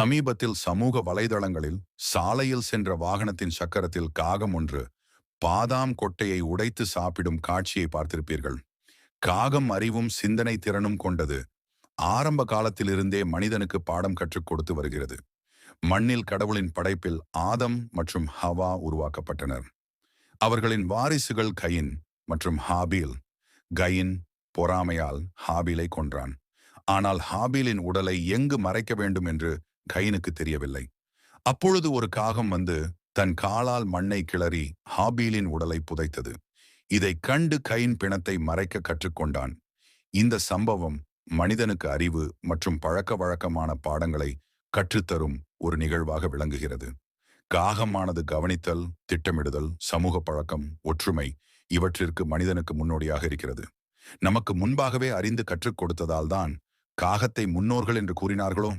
சமீபத்தில் சமூக வலைதளங்களில் சாலையில் சென்ற வாகனத்தின் சக்கரத்தில் காகம் ஒன்று பாதாம் கொட்டையை உடைத்து சாப்பிடும் காட்சியை பார்த்திருப்பீர்கள். காகம் அறிவும் சிந்தனை திறனும் கொண்டது. ஆரம்ப காலத்திலிருந்தே மனிதனுக்கு பாடம் கற்றுக் கொடுத்து வருகிறது. மண்ணில் கடவுளின் படைப்பில் ஆதம் மற்றும் ஹவா உருவாக்கப்பட்டனர். அவர்களின் வாரிசுகள் கயின் மற்றும் ஹாபீல். கயின் பொறாமையால் ஹாபீலை கொன்றான். ஆனால் ஹாபீலின் உடலை எங்கு மறைக்க வேண்டும் என்று கயினுக்கு தெரியவில்லை. அப்பொழுது ஒரு காகம் வந்து தன் காலால் மண்ணை கிளறி ஹாபீலின் உடலை புதைத்தது. இதைக் கண்டு கைன் பிணத்தை மறைக்க கற்றுக்கொண்டான். இந்த சம்பவம் மனிதனுக்கு அறிவு மற்றும் பழக்க வழக்கமான பாடங்களை கற்றுத்தரும் ஒரு நிகழ்வாக விளங்குகிறது. காகமானது கவனித்தல் திட்டமிடுதல் சமூக பழக்கம் ஒற்றுமை இவற்றிற்கு மனிதனுக்கு முன்னோடியாக இருக்கிறது. நமக்கு முன்பாகவே அறிந்து கற்றுக் கொடுத்ததால்தான் காகத்தை முன்னோர்கள் என்று கூறினார்களோ?